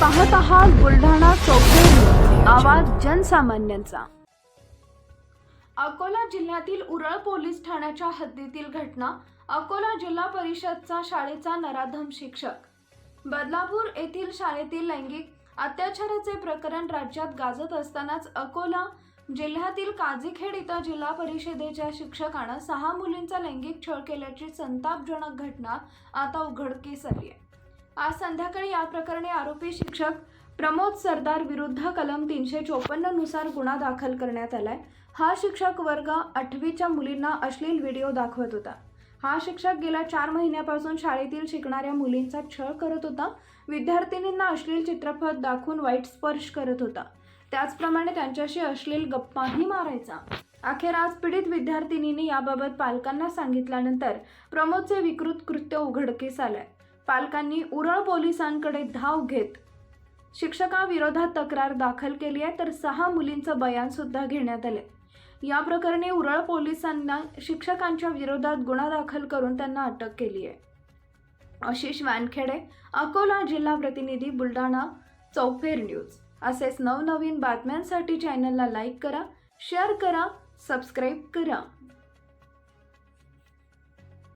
पाहत आहात बुलढाणा चौफेर आवाज जनसामान्यांचा. अकोला जिल्ह्यातील उरळ पोलीस ठाण्याच्या हद्दीतील घटना अकोला जिल्हा परिषदचा शाळेचा नराधम शिक्षक. बदलापूर येथील शाळेतील लैंगिक अत्याचाराचे प्रकरण राज्यात गाजत असतानाच अकोला जिल्ह्यातील काझीखेड इथं जिल्हा परिषदेच्या शिक्षकानं सहा मुलींचा लैंगिक छळ केल्याची संतापजनक घटना आता उघडकीस आली आहे. आज संध्याकाळी या प्रकरणी आरोपी शिक्षक प्रमोद सरदार विरुद्ध कलम तीनशे चोपन्ननुसार गुन्हा दाखल करण्यात आलाय. हा शिक्षक वर्ग आठवीच्या मुलींना अश्लील व्हिडिओ दाखवत होता. हा शिक्षक गेल्या चार महिन्यापासून शाळेतील शिकणाऱ्या मुलींचा छळ करत होता. विद्यार्थिनींना अश्लील चित्रपट दाखवून वाईट स्पर्श करत होता. त्याचप्रमाणे त्यांच्याशी अश्लील गप्पाही मारायचा. अखेर आज पीडित विद्यार्थिनींनी याबाबत पालकांना सांगितल्यानंतर प्रमोदचे विकृत कृत्य उघडकीस आलंय. पालकांनी उरळ पोलिसांकडे धाव घेत शिक्षकाविरोधात तक्रार दाखल केली आहे तर सहा मुलींचं बयान सुद्धा घेण्यात आले या प्रकरणी उरळ पोलिसांना शिक्षकांच्या विरोधात गुन्हा दाखल करून त्यांना अटक केली आहे. आशिष वानखेडे अकोला जिल्हा प्रतिनिधी बुलढाणा चौफेर न्यूज. असेच नवनवीन बातम्यांसाठी चॅनलला लाईक करा शेअर करा सबस्क्राईब करा.